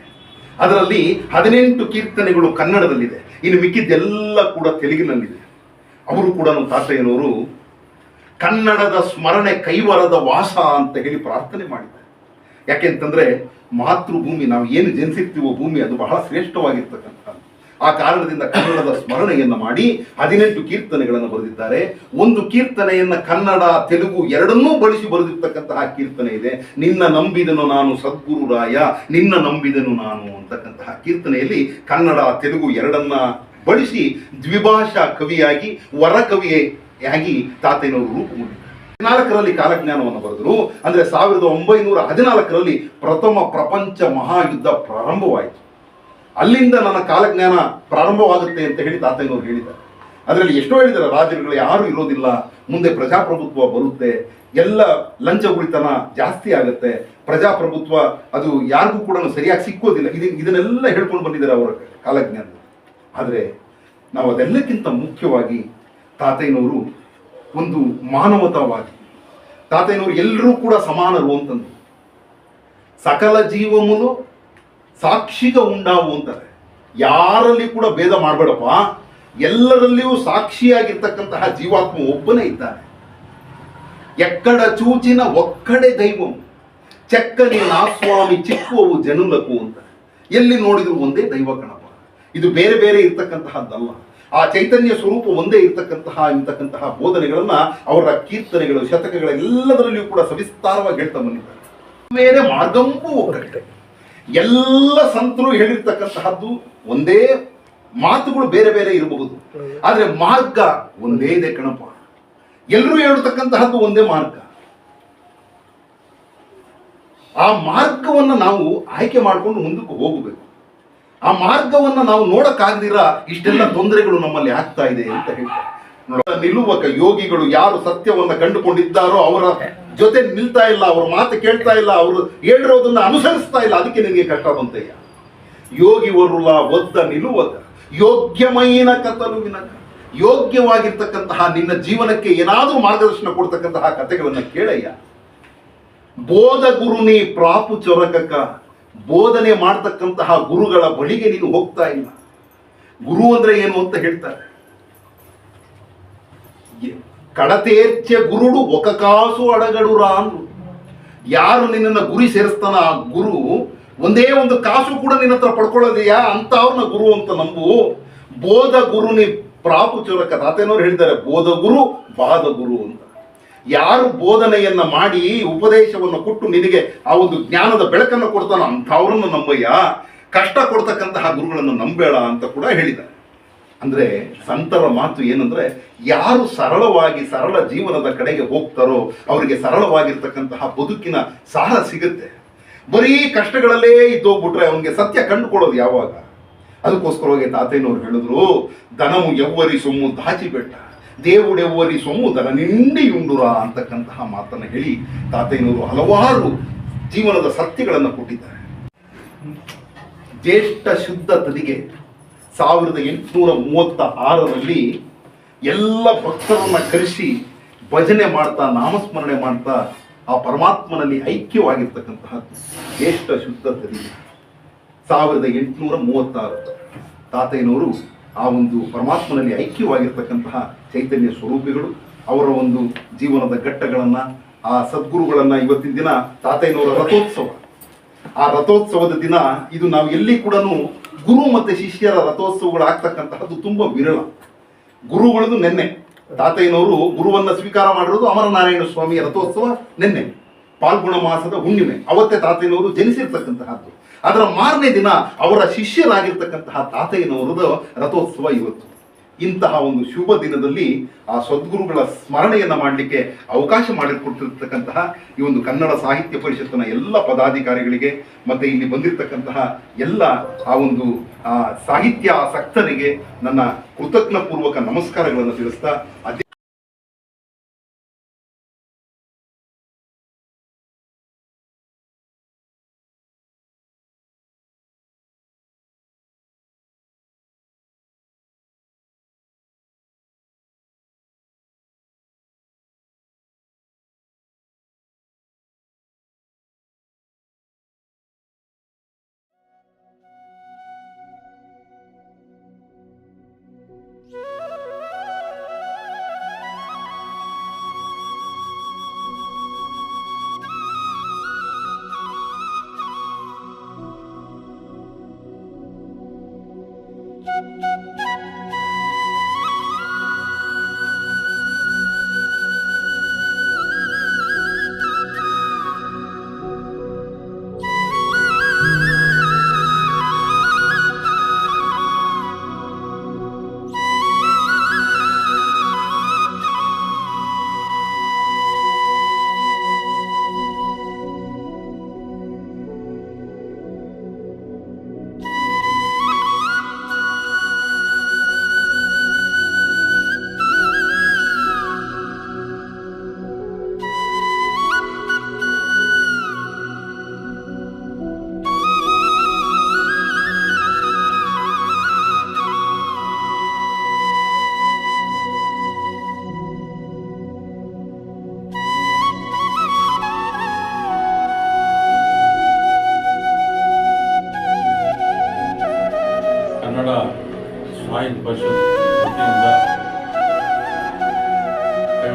ಅದರಲ್ಲಿ ಹದಿನೆಂಟು ಕೀರ್ತನೆಗಳು ಕನ್ನಡದಲ್ಲಿದೆ. ಇನ್ನು ಮಿಕ್ಕಿದ್ದೆಲ್ಲ ಕೂಡ ತೆಲುಗಿನಲ್ಲಿದೆ. ಅವರು ಕೂಡ ನಮ್ಮ ತಾತಯ್ಯನವರು ಕನ್ನಡದ ಸ್ಮರಣೆ ಕೈವರದ ವಾಸ ಅಂತ ಹೇಳಿ ಪ್ರಾರ್ಥನೆ ಮಾಡಿದ್ದಾರೆ. ಯಾಕೆಂತಂದ್ರೆ ಮಾತೃಭೂಮಿ, ನಾವು ಏನು ಜನಿಸಿರ್ತೀವೋ ಭೂಮಿ ಅದು ಬಹಳ ಶ್ರೇಷ್ಠವಾಗಿರ್ತಕ್ಕಂಥ ಆ ಕಾರಣದಿಂದ ಕನ್ನಡದ ಸ್ಮರಣೆಯನ್ನು ಮಾಡಿ ಹದಿನೆಂಟು ಕೀರ್ತನೆಗಳನ್ನು ಬರೆದಿದ್ದಾರೆ. ಒಂದು ಕೀರ್ತನೆಯನ್ನ ಕನ್ನಡ, ತೆಲುಗು ಎರಡನ್ನೂ ಬಳಸಿ ಬರೆದಿರ್ತಕ್ಕಂತಹ ಕೀರ್ತನೆ ಇದೆ. ನಿನ್ನ ನಂಬಿದನು ನಾನು ಸದ್ಗುರು ರಾಯ, ನಿನ್ನ ನಂಬಿದನು ನಾನು ಅಂತಕ್ಕಂತಹ ಕೀರ್ತನೆಯಲ್ಲಿ ಕನ್ನಡ, ತೆಲುಗು ಎರಡನ್ನ ಬಳಸಿ ದ್ವಿಭಾಷಾ ಕವಿಯಾಗಿ ವರ ಕವಿಯಾಗಿ ತಾತಯ್ಯನವರು ರೂಪುಗೊಂಡಿದ್ದಾರೆ ಹದಿನಾಲ್ಕರಲ್ಲಿ ಕಾಲಜ್ಞಾನವನ್ನು ಬರೆದರು. ಅಂದರೆ ಸಾವಿರದ ಒಂಬೈನೂರ ಹದಿನಾಲ್ಕರಲ್ಲಿ ಪ್ರಥಮ ಪ್ರಪಂಚ ಮಹಾಯುದ್ಧ ಪ್ರಾರಂಭವಾಯಿತು. ಅಲ್ಲಿಂದ ನನ್ನ ಕಾಲಜ್ಞಾನ ಪ್ರಾರಂಭವಾಗುತ್ತೆ ಅಂತ ಹೇಳಿ ತಾತಯ್ಯನವರು ಹೇಳಿದ್ದಾರೆ. ಅದರಲ್ಲಿ ಎಷ್ಟೋ ಹೇಳಿದ್ದಾರೆ, ರಾಜರುಗಳು ಯಾರೂ ಇರೋದಿಲ್ಲ, ಮುಂದೆ ಪ್ರಜಾಪ್ರಭುತ್ವ ಬರುತ್ತೆ, ಎಲ್ಲ ಲಂಚ ಉಳಿತನ ಜಾಸ್ತಿ ಆಗುತ್ತೆ, ಪ್ರಜಾಪ್ರಭುತ್ವ ಅದು ಯಾರಿಗೂ ಕೂಡ ಸರಿಯಾಗಿ ಸಿಕ್ಕೋದಿಲ್ಲ. ಇದು ಇದನ್ನೆಲ್ಲ ಹೇಳ್ಕೊಂಡು ಬಂದಿದ್ದಾರೆ ಅವರ ಕಾಲಜ್ಞಾನ ಆದರೆ ನಾವು ಅದೆಲ್ಲಕ್ಕಿಂತ ಮುಖ್ಯವಾಗಿ ತಾತಯ್ಯನವರು ಒಂದು ಮಾನವತಾವಾದಿ. ತಾತಯ್ಯನವರು ಎಲ್ಲರೂ ಕೂಡ ಸಮಾನರು ಅಂತಂದು ಸಕಲ ಜೀವములు ಸಾಕ್ಷಿಗ ಉಂಡಾವು ಅಂತಾರೆ. ಯಾರಲ್ಲಿ ಕೂಡ ಭೇದ ಮಾಡಬೇಡಪ್ಪ. ಎಲ್ಲರಲ್ಲಿಯೂ ಸಾಕ್ಷಿಯಾಗಿರ್ತಕ್ಕಂತಹ ಜೀವಾತ್ಮ ಒಬ್ಬನೇ ಇದ್ದಾನೆ. ಎಕ್ಕಡ ಚೂಚಿನ ಒಕ್ಕಡೆ ದೈವಂ, ಚೆಕ್ಕನೆ ನಾಸ್ವಾಮಿ ಚಿಕ್ಕುವವು ಜನುಲಕು ಅಂತ. ಎಲ್ಲಿ ನೋಡಿದ್ರು ಒಂದೇ ದೈವ ಕಣಪ ಇದು ಬೇರೆ ಬೇರೆ ಇರ್ತಕ್ಕಂತಹದ್ದಲ್ಲ. ಆ ಚೈತನ್ಯ ಸ್ವರೂಪ ಒಂದೇ ಇರ್ತಕ್ಕಂತಹ ಇಂತಕ್ಕಂತಹ ಬೋಧನೆಗಳನ್ನ ಅವರ ಕೀರ್ತನೆಗಳು ಶತಕಗಳೆಲ್ಲದರಲ್ಲಿಯೂ ಕೂಡ ಸವಿಸ್ತಾರವಾಗಿ ಹೇಳ್ತಾ ಬಂದಿದ್ದಾರೆ. ಬೇರೆ ಮಾರ್ಗಂಬೂ ಒಗ್ಗಟ್ಟೆ ಎಲ್ಲ ಸಂತರು ಹೇಳಿರ್ತಕ್ಕಂತಹದ್ದು ಒಂದೇ ಮಾತುಗಳು ಬೇರೆ ಬೇರೆ ಇರಬಹುದು. ಆದರೆ ಮಾರ್ಗ ಒಂದೇ ಇದೆ ಕಣಪ ಎಲ್ಲರೂ ಹೇಳ್ತಕ್ಕಂತಹದ್ದು ಒಂದೇ ಮಾರ್ಗ. ಆ ಮಾರ್ಗವನ್ನು ನಾವು ಆಯ್ಕೆ ಮಾಡಿಕೊಂಡು ಮುಂದಕ್ಕೆ ಹೋಗಬೇಕು. ಆ ಮಾರ್ಗವನ್ನ ನಾವು ನೋಡಕ್ಕಾಗದಿರ ಇಷ್ಟೆಲ್ಲ ತೊಂದರೆಗಳು ನಮ್ಮಲ್ಲಿ ಆಗ್ತಾ ಇದೆ ಅಂತ ಹೇಳ್ತಾರೆ. ನಿಲ್ಲುವಕ ಯೋಗಿಗಳು ಯಾರು ಸತ್ಯವನ್ನ ಕಂಡುಕೊಂಡಿದ್ದಾರೋ ಅವರ ಜೊತೆ ನಿಲ್ತಾ ಇಲ್ಲ, ಅವ್ರ ಮಾತು ಕೇಳ್ತಾ ಇಲ್ಲ, ಅವರು ಹೇಳಿರೋದನ್ನ ಅನುಸರಿಸ್ತಾ ಇಲ್ಲ, ಅದಕ್ಕೆ ನಿನಗೆ ಕಷ್ಟ ಬಂತಯ್ಯ. ಯೋಗಿ ವರುಲ ಒದ್ದ ಯೋಗ್ಯಮಯಿನ ಕತಲು ವಿನಕ ಯೋಗ್ಯವಾಗಿರ್ತಕ್ಕಂತಹ ನಿನ್ನ ಜೀವನಕ್ಕೆ ಏನಾದರೂ ಮಾರ್ಗದರ್ಶನ ಕೊಡ್ತಕ್ಕಂತಹ ಕಥೆಗಳನ್ನ ಕೇಳಯ್ಯ. ಬೋಧ ಗುರುನಿ ಪ್ರಾಪು ಚೊರಕಕ ಬೋಧನೆ ಮಾಡ್ತಕ್ಕಂತಹ ಗುರುಗಳ ಬಳಿಗೆ ನೀನು ಹೋಗ್ತಾ ಇಲ್ಲ. ಗುರು ಅಂದ್ರೆ ಏನು ಅಂತ ಹೇಳ್ತಾರೆ. ಕಡತೇರ್ಚ ಗುರುಡು ಒಕಕಾಸು ಕಾಸು ಅಡಗಡುರ ಅಂದ್ರು ಯಾರು ನಿನ್ನ ಗುರಿ ಸೇರಿಸ್ತಾನ ಆ ಗುರು? ಒಂದೇ ಒಂದು ಕಾಸು ಕೂಡ ನಿನ್ನ ಹತ್ರ ಪಡ್ಕೊಳ್ಳೋದಿಯಾ? ಅಂತ ಅವ್ರನ್ನ ಗುರು ಅಂತ ನಂಬು. ಬೋಧ ಗುರುನಿ ಪ್ರಾಪು ಚುರಕ ಹೇಳ್ತಾರೆ ಬೋಧ ಗುರು, ಬಾಧ ಗುರು ಅಂತ. ಯಾರು ಬೋಧನೆಯನ್ನ ಮಾಡಿ ಉಪದೇಶವನ್ನು ಕೊಟ್ಟು ನಿನಗೆ ಆ ಒಂದು ಜ್ಞಾನದ ಬೆಳಕನ್ನು ಕೊಡ್ತಾನೋ ಅವರನ್ನು ನಂಬಯ್ಯ. ಕಷ್ಟ ಕೊಡ್ತಕ್ಕಂತಹ ಗುರುಗಳನ್ನು ನಂಬೇಡ ಅಂತ ಕೂಡ ಹೇಳಿದ. ಅಂದ್ರೆ ಸಂತರ ಮಾತು ಏನಂದ್ರೆ ಯಾರು ಸರಳವಾಗಿ ಸರಳ ಜೀವನದ ಕಡೆಗೆ ಹೋಗ್ತಾರೋ ಅವರಿಗೆ ಸರಳವಾಗಿರ್ತಕ್ಕಂತಹ ಬದುಕಿನ ಸಾರ ಸಿಗುತ್ತೆ. ಬರೀ ಕಷ್ಟಗಳಲ್ಲೇ ಇದ್ದೋಗ್ಬಿಟ್ರೆ ಅವನಿಗೆ ಸತ್ಯ ಕಂಡುಕೊಳ್ಳೋದು ಯಾವಾಗ? ಅದಕ್ಕೋಸ್ಕರವಾಗಿ ತಾತೆಯವರು ಹೇಳಿದ್ರು ಧನವು ಎವ್ವರಿ ಸೊಮ್ಮು ದಾಚಿ ಬೆಟ್ಟ ಸೊಮ್ಮು ದನ ನಿಂಡಿ ಉಂಡುರ ಅಂತಕ್ಕಂತಹ ಮಾತನ್ನು ಹೇಳಿ ತಾತಯ್ಯನವರು ಹಲವಾರು ಜೀವನದ ಸತ್ಯಗಳನ್ನು ಕೊಟ್ಟಿದ್ದಾರೆ. ಜ್ಯೇಷ್ಠ ಶುದ್ಧ ತದಿಗೆ ಸಾವಿರದ ಎಂಟುನೂರ ಮೂವತ್ತ ಆರರಲ್ಲಿ ಎಲ್ಲ ಭಕ್ತರನ್ನ ಕರೆಸಿ ಭಜನೆ ಮಾಡ್ತಾ, ನಾಮಸ್ಮರಣೆ ಮಾಡ್ತಾ ಆ ಪರಮಾತ್ಮನಲ್ಲಿ ಐಕ್ಯವಾಗಿರ್ತಕ್ಕಂತಹ ಜ್ಯೇಷ್ಠ ಶುದ್ಧ ತದಿಗೆ ಸಾವಿರದ ಎಂಟುನೂರ ಮೂವತ್ತಾರು. ತಾತಯ್ಯನವರು ಆ ಒಂದು ಪರಮಾತ್ಮನಲ್ಲಿ ಐಕ್ಯವಾಗಿರ್ತಕ್ಕಂತಹ ಚೈತನ್ಯ ಸ್ವರೂಪಿಗಳು, ಅವರ ಒಂದು ಜೀವನದ ಘಟ್ಟಗಳನ್ನು, ಆ ಸದ್ಗುರುಗಳನ್ನು ಇವತ್ತಿನ ದಿನ ತಾತಯ್ಯನವರ ರಥೋತ್ಸವ. ಆ ರಥೋತ್ಸವದ ದಿನ ಇದು ನಾವು ಎಲ್ಲಿ ಕೂಡ ಗುರು ಮತ್ತೆ ಶಿಷ್ಯರ ರಥೋತ್ಸವಗಳು ಆಗ್ತಕ್ಕಂತಹದ್ದು ತುಂಬಾ ವಿರಳ. ಗುರುಗಳದ್ದು ನೆನ್ನೆ. ತಾತಯ್ಯನವರು ಗುರುವನ್ನ ಸ್ವೀಕಾರ ಮಾಡಿರೋದು ಅಮರನಾರಾಯಣ ಸ್ವಾಮಿಯ ರಥೋತ್ಸವ ನೆನ್ನೆ. ಪಾಲ್ಗುಣ ಮಾಸದ ಹುಣ್ಣಿಮೆ. ಅವತ್ತೇ ತಾತಯ್ಯನವರು ಜನಿಸಿರ್ತಕ್ಕಂತಹದ್ದು. ಅದರ ಮಾರನೇ ದಿನ ಅವರ ಶಿಷ್ಯರಾಗಿರ್ತಕ್ಕಂತಹ ತಾತಯ್ಯನವರದ ರಥೋತ್ಸವ ಇವತ್ತು. ಇಂತಹ ಒಂದು ಶುಭ ದಿನದಲ್ಲಿ ಆ ಸದ್ಗುರುಗಳ ಸ್ಮರಣೆಯನ್ನ ಮಾಡಲಿಕ್ಕೆ ಅವಕಾಶ ಮಾಡಿಕೊಟ್ಟಿರ್ತಕ್ಕಂತಹ ಈ ಒಂದು ಕನ್ನಡ ಸಾಹಿತ್ಯ ಪರಿಷತ್ತಿನ ಎಲ್ಲ ಪದಾಧಿಕಾರಿಗಳಿಗೆ, ಮತ್ತೆ ಇಲ್ಲಿ ಬಂದಿರತಕ್ಕಂತಹ ಎಲ್ಲ ಆ ಒಂದು ಸಾಹಿತ್ಯ ಆಸಕ್ತರಿಗೆ ನನ್ನ ಕೃತಜ್ಞಪೂರ್ವಕ ನಮಸ್ಕಾರಗಳನ್ನು ತಿಳಿಸ್ತಾ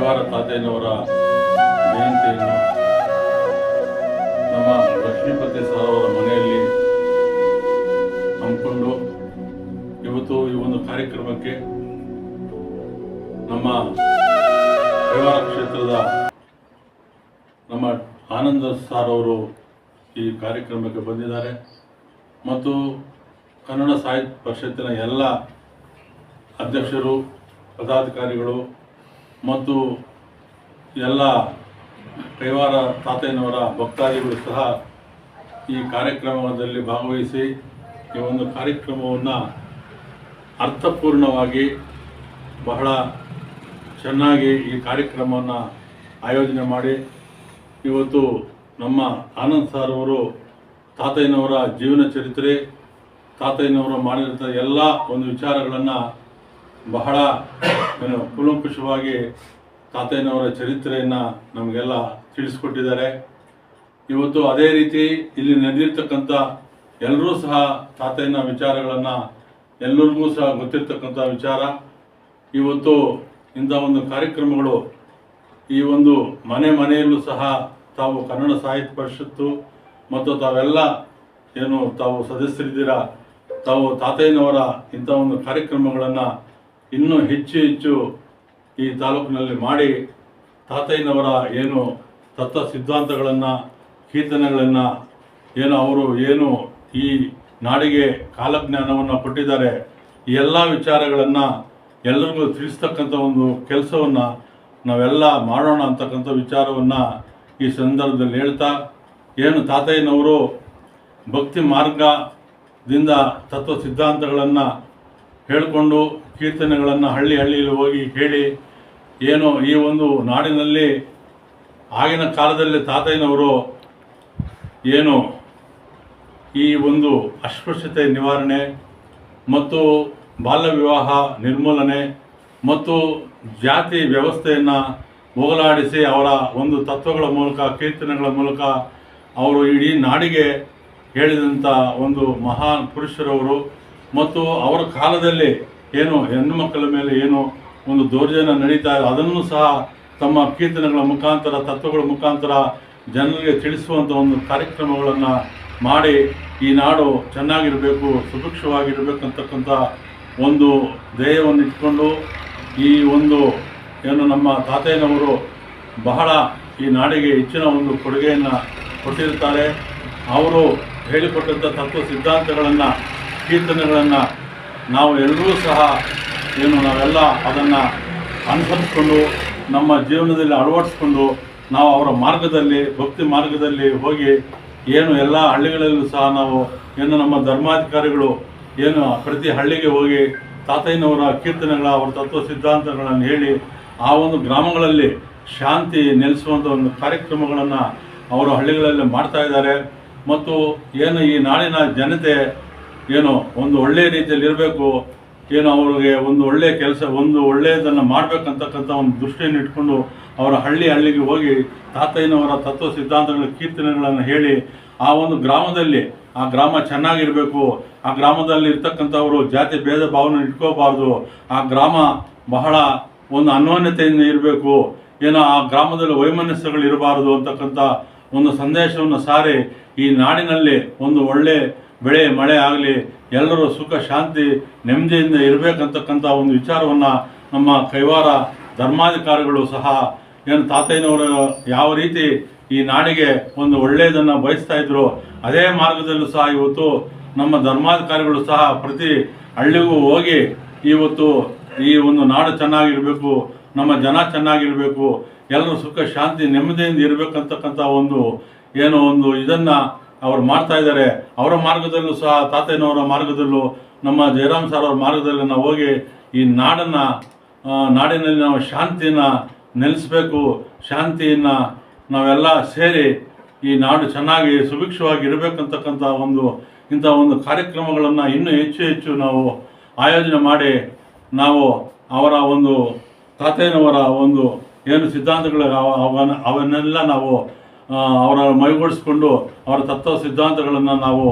ಕೈವಾರ ತಾತಯ್ಯನವರ ಜಯಂತಿಯನ್ನು ನಮ್ಮ ಲಕ್ಷ್ಮೀಪತಿ ಸರ್ ಅವರ ಮನೆಯಲ್ಲಿ ಹಮ್ಮಿಕೊಂಡು ಇವತ್ತು ಈ ಒಂದು ಕಾರ್ಯಕ್ರಮಕ್ಕೆ ನಮ್ಮ ವ್ಯವಹಾರ ಕ್ಷೇತ್ರದ ನಮ್ಮ ಆನಂದ ಸಾರ್ ಅವರು ಈ ಕಾರ್ಯಕ್ರಮಕ್ಕೆ ಬಂದಿದ್ದಾರೆ. ಮತ್ತು ಕನ್ನಡ ಸಾಹಿತ್ಯ ಪರಿಷತ್ತಿನ ಎಲ್ಲ ಅಧ್ಯಕ್ಷರು, ಪದಾಧಿಕಾರಿಗಳು ಮತ್ತು ಎಲ್ಲ ಕೈವಾರ ತಾತಯ್ಯನವರ ಭಕ್ತಾದಿಗಳು ಸಹ ಈ ಕಾರ್ಯಕ್ರಮದಲ್ಲಿ ಭಾಗವಹಿಸಿ ಈ ಒಂದು ಕಾರ್ಯಕ್ರಮವನ್ನು ಅರ್ಥಪೂರ್ಣವಾಗಿ ಬಹಳ ಚೆನ್ನಾಗಿ ಈ ಕಾರ್ಯಕ್ರಮವನ್ನು ಆಯೋಜನೆ ಮಾಡಿ ಇವತ್ತು ನಮ್ಮ ಆನಂದ್ ಸರ್ ಅವರು ತಾತಯ್ಯನವರ ಜೀವನ ಚರಿತ್ರೆ, ತಾತಯ್ಯನವರು ಮಾಡಿದಂಥ ಎಲ್ಲ ಒಂದು ವಿಚಾರಗಳನ್ನು ಬಹಳ ಏನು, ಕೂಲಂಕುಷವಾಗಿ ತಾತಯ್ಯನವರ ಚರಿತ್ರೆಯನ್ನು ನಮಗೆಲ್ಲ ತಿಳಿಸ್ಕೊಟ್ಟಿದ್ದಾರೆ. ಇವತ್ತು ಅದೇ ರೀತಿ ಇಲ್ಲಿ ನಡೆದಿರ್ತಕ್ಕಂಥ ಎಲ್ಲರೂ ಸಹ ತಾತಯ್ಯನ ವಿಚಾರಗಳನ್ನು ಎಲ್ಲರಿಗೂ ಸಹ ಗೊತ್ತಿರ್ತಕ್ಕಂಥ ವಿಚಾರ. ಇವತ್ತು ಇಂಥ ಒಂದು ಕಾರ್ಯಕ್ರಮಗಳು ಈ ಒಂದು ಮನೆ ಮನೆಯಲ್ಲೂ ಸಹ ತಾವು ಕನ್ನಡ ಸಾಹಿತ್ಯ ಪರಿಷತ್ತು ಮತ್ತು ತಾವೆಲ್ಲ ಏನು ತಾವು ಸದಸ್ಯರಿದ್ದೀರಾ, ತಾವು ತಾತಯ್ಯನವರ ಇಂಥ ಒಂದು ಕಾರ್ಯಕ್ರಮಗಳನ್ನು ಇನ್ನೂ ಹೆಚ್ಚು ಹೆಚ್ಚು ಈ ತಾಲೂಕಿನಲ್ಲಿ ಮಾಡಿ ತಾತಯ್ಯನವರ ಏನು ತತ್ವ ಸಿದ್ಧಾಂತಗಳನ್ನು, ಕೀರ್ತನೆಗಳನ್ನು, ಏನು ಅವರು ಏನು ಈ ನಾಡಿಗೆ ಕಾಲಜ್ಞಾನವನ್ನು ಕೊಟ್ಟಿದ್ದಾರೆ ಎಲ್ಲ ವಿಚಾರಗಳನ್ನು ಎಲ್ಲರಿಗೂ ತಿಳಿಸ್ತಕ್ಕಂಥ ಒಂದು ಕೆಲಸವನ್ನು ನಾವೆಲ್ಲ ಮಾಡೋಣ ಅಂತಕ್ಕಂಥ ವಿಚಾರವನ್ನು ಈ ಸಂದರ್ಭದಲ್ಲಿ ಹೇಳ್ತಾ, ಏನು ತಾತಯ್ಯನವರು ಭಕ್ತಿ ಮಾರ್ಗದಿಂದ ತತ್ವ ಸಿದ್ಧಾಂತಗಳನ್ನು ಹೇಳಿಕೊಂಡು ಕೀರ್ತನೆಗಳನ್ನು ಹಳ್ಳಿ ಹಳ್ಳಿಯಲ್ಲಿ ಹೋಗಿ ಹೇಳಿ ಏನು ಈ ಒಂದು ನಾಡಿನಲ್ಲಿ, ಆಗಿನ ಕಾಲದಲ್ಲಿ ತಾತಯ್ಯನವರು ಏನು ಈ ಒಂದು ಅಸ್ಪೃಶ್ಯತೆ ನಿವಾರಣೆ ಮತ್ತು ಬಾಲ್ಯ ವಿವಾಹ ನಿರ್ಮೂಲನೆ ಮತ್ತು ಜಾತಿ ವ್ಯವಸ್ಥೆಯನ್ನು ಹೋಗಲಾಡಿಸಿ ಅವರ ಒಂದು ತತ್ವಗಳ ಮೂಲಕ, ಕೀರ್ತನೆಗಳ ಮೂಲಕ ಅವರು ಇಡೀ ನಾಡಿಗೆ ಹೇಳಿದಂಥ ಒಂದು ಮಹಾನ್ ಪುರುಷರವರು. ಮತ್ತು ಅವರ ಕಾಲದಲ್ಲಿ ಏನು ಹೆಣ್ಣು ಮಕ್ಕಳ ಮೇಲೆ ಏನು ಒಂದು ದೌರ್ಜನ್ಯ ನಡೀತಾ ಇದೆ, ಅದನ್ನು ಸಹ ತಮ್ಮ ಕೀರ್ತನೆಗಳ ಮುಖಾಂತರ, ತತ್ವಗಳ ಮುಖಾಂತರ ಜನರಿಗೆ ತಿಳಿಸುವಂಥ ಒಂದು ಕಾರ್ಯಕ್ರಮಗಳನ್ನು ಮಾಡಿ ಈ ನಾಡು ಚೆನ್ನಾಗಿರಬೇಕು ಸುಭಿಕ್ಷವಾಗಿರಬೇಕಂತಕ್ಕಂಥ ಒಂದು ಧ್ಯೇಯವನ್ನು ಇಟ್ಕೊಂಡು ಈ ಒಂದು ಏನು ನಮ್ಮ ತಾತಯ್ಯನವರು ಬಹಳ ಈ ನಾಡಿಗೆ ಹೆಚ್ಚಿನ ಒಂದು ಕೊಡುಗೆಯನ್ನು ಕೊಟ್ಟಿರ್ತಾರೆ. ಅವರು ಹೇಳಿಕೊಟ್ಟಂಥ ತತ್ವ ಸಿದ್ಧಾಂತಗಳನ್ನು, ಕೀರ್ತನೆಗಳನ್ನು ನಾವು ಎಲ್ಲರೂ ಸಹ ಏನು ನಾವೆಲ್ಲ ಅದನ್ನು ಅನುಸರಿಸ್ಕೊಂಡು ನಮ್ಮ ಜೀವನದಲ್ಲಿ ಅಳವಡಿಸ್ಕೊಂಡು ನಾವು ಅವರ ಮಾರ್ಗದಲ್ಲಿ, ಭಕ್ತಿ ಮಾರ್ಗದಲ್ಲಿ ಹೋಗಿ ಏನು ಎಲ್ಲ ಹಳ್ಳಿಗಳಲ್ಲೂ ಸಹ ನಾವು ಏನು ನಮ್ಮ ಧರ್ಮಾಧಿಕಾರಿಗಳು ಏನು ಪ್ರತಿ ಹಳ್ಳಿಗೆ ಹೋಗಿ ತಾತಯ್ಯನವರ ಕೀರ್ತನೆಗಳ, ಅವರ ತತ್ವ ಸಿದ್ಧಾಂತಗಳನ್ನು ಹೇಳಿ ಆ ಒಂದು ಗ್ರಾಮಗಳಲ್ಲಿ ಶಾಂತಿ ನೆಲೆಸುವಂಥ ಒಂದು ಕಾರ್ಯಕ್ರಮಗಳನ್ನು ಅವರು ಹಳ್ಳಿಗಳಲ್ಲಿ ಮಾಡ್ತಾ ಇದ್ದಾರೆ. ಮತ್ತು ಏನು ಈ ನಾಡಿನ ಜನತೆ ಏನು ಒಂದು ಒಳ್ಳೆಯ ರೀತಿಯಲ್ಲಿ ಇರಬೇಕು, ಏನು ಅವ್ರಿಗೆ ಒಂದು ಒಳ್ಳೆಯ ಕೆಲಸ, ಒಂದು ಒಳ್ಳೆಯದನ್ನು ಮಾಡಬೇಕಂತಕ್ಕಂಥ ಒಂದು ದೃಷ್ಟಿಯನ್ನು ಇಟ್ಕೊಂಡು ಅವರ ಹಳ್ಳಿ ಹಳ್ಳಿಗೆ ಹೋಗಿ ತಾತಯ್ಯನವರ ತತ್ವ ಸಿದ್ಧಾಂತಗಳ ಕೀರ್ತನೆಗಳನ್ನು ಹೇಳಿ ಆ ಒಂದು ಗ್ರಾಮದಲ್ಲಿ, ಆ ಗ್ರಾಮ ಚೆನ್ನಾಗಿರಬೇಕು, ಆ ಗ್ರಾಮದಲ್ಲಿ ಇರ್ತಕ್ಕಂಥವರು ಜಾತಿ ಭೇದ ಭಾವನೆ ಇಟ್ಕೋಬಾರ್ದು, ಆ ಗ್ರಾಮ ಬಹಳ ಒಂದು ಅನ್ಯೋನ್ಯತೆಯಿಂದ ಇರಬೇಕು, ಏನೋ ಆ ಗ್ರಾಮದಲ್ಲಿ ವೈಮನಸ್ಸುಗಳು ಇರಬಾರ್ದು ಅಂತಕ್ಕಂಥ ಒಂದು ಸಂದೇಶವನ್ನು ಸಾರಿ ಈ ನಾಡಿನಲ್ಲಿ ಒಂದು ಒಳ್ಳೆ ಬೆಳೆ, ಮಳೆ ಆಗಲಿ, ಎಲ್ಲರೂ ಸುಖ, ಶಾಂತಿ, ನೆಮ್ಮದಿಯಿಂದ ಇರಬೇಕಂತಕ್ಕಂಥ ಒಂದು ವಿಚಾರವನ್ನು ನಮ್ಮ ಕೈವಾರ ಧರ್ಮಾಧಿಕಾರಿಗಳು ಸಹ ಏನು ತಾತಯ್ಯನವರು ಯಾವ ರೀತಿ ಈ ನಾಡಿಗೆ ಒಂದು ಒಳ್ಳೆಯದನ್ನು ಬಯಸ್ತಾ ಇದ್ರು, ಅದೇ ಮಾರ್ಗದಲ್ಲೂ ಸಹ ಇವತ್ತು ನಮ್ಮ ಧರ್ಮಾಧಿಕಾರಿಗಳು ಸಹ ಪ್ರತಿ ಹಳ್ಳಿಗೂ ಹೋಗಿ ಇವತ್ತು ಈ ಒಂದು ನಾಡು ಚೆನ್ನಾಗಿರಬೇಕು, ನಮ್ಮ ಜನ ಚೆನ್ನಾಗಿರಬೇಕು, ಎಲ್ಲರೂ ಸುಖ, ಶಾಂತಿ, ನೆಮ್ಮದಿಯಿಂದ ಇರಬೇಕಂತಕ್ಕಂಥ ಒಂದು ಏನೋ ಒಂದು ಇದನ್ನ ಅವ್ರು ಮಾಡ್ತಾ ಇದ್ದಾರೆ. ಅವರ ಮಾರ್ಗದಲ್ಲೂ ಸಹ ತಾತಯ್ಯನವರ ಮಾರ್ಗದಲ್ಲೂ, ನಮ್ಮ ಜಯರಾಮ್ ಸರ್ ಅವರ ಮಾರ್ಗದಲ್ಲಿ ನಾವು ಹೋಗಿ ಈ ನಾಡನ್ನ ನಾಡಿನಲ್ಲಿ ನಾವು ಶಾಂತಿಯನ್ನ ನೆಲೆಸಬೇಕು. ಶಾಂತಿಯನ್ನ ನಾವೆಲ್ಲ ಸೇರಿ ಈ ನಾಡು ಚೆನ್ನಾಗಿ ಸುಭಿಕ್ಷವಾಗಿ ಇರಬೇಕಂತಕ್ಕಂಥ ಒಂದು, ಇಂಥ ಒಂದು ಕಾರ್ಯಕ್ರಮಗಳನ್ನು ಇನ್ನೂ ಹೆಚ್ಚು ಹೆಚ್ಚು ನಾವು ಆಯೋಜನೆ ಮಾಡಿ ನಾವು ಅವರ ಒಂದು ತಾತಯ್ಯನವರ ಒಂದು ಏನು ಸಿದ್ಧಾಂತಗಳು ಅವನ್ನ, ಅವನ್ನೆಲ್ಲ ನಾವು ಅವರ ಮೈಗೂಡಿಸ್ಕೊಂಡು ಅವರ ತತ್ವ ಸಿದ್ಧಾಂತಗಳನ್ನು ನಾವು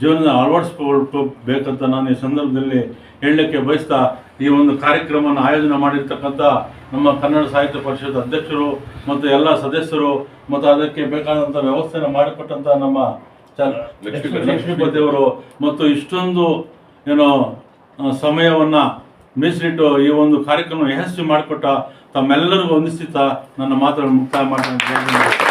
ಜೀವನದ ಅಳವಡಿಸ್ಕೊಳ್ಬೇಕಂತ ನಾನು ಈ ಸಂದರ್ಭದಲ್ಲಿ ಹೇಳಲಿಕ್ಕೆ ಬಯಸ್ತಾ ಈ ಒಂದು ಕಾರ್ಯಕ್ರಮವನ್ನು ಆಯೋಜನೆ ಮಾಡಿರ್ತಕ್ಕಂಥ ನಮ್ಮ ಕನ್ನಡ ಸಾಹಿತ್ಯ ಪರಿಷತ್ ಅಧ್ಯಕ್ಷರು ಮತ್ತು ಎಲ್ಲ ಸದಸ್ಯರು ಮತ್ತು ಅದಕ್ಕೆ ಬೇಕಾದಂಥ ವ್ಯವಸ್ಥೆಯನ್ನು ಮಾಡಿಕೊಟ್ಟಂಥ ನಮ್ಮ ಲಕ್ಷ್ಮೀಪತಿಯವರು ಮತ್ತು ಇಷ್ಟೊಂದು ಏನೋ ಸಮಯವನ್ನು ಮೀಸಲಿಟ್ಟು ಈ ಒಂದು ಕಾರ್ಯಕ್ರಮ ಯಶಸ್ವಿ ಮಾಡಿಕೊಟ್ಟ ತಮ್ಮೆಲ್ಲರಿಗೂ ವಂದಿಸುತ್ತಾ ನನ್ನ ಮಾತನ್ನು ಮುಕ್ತಾಯ ಮಾಡ್ತಾ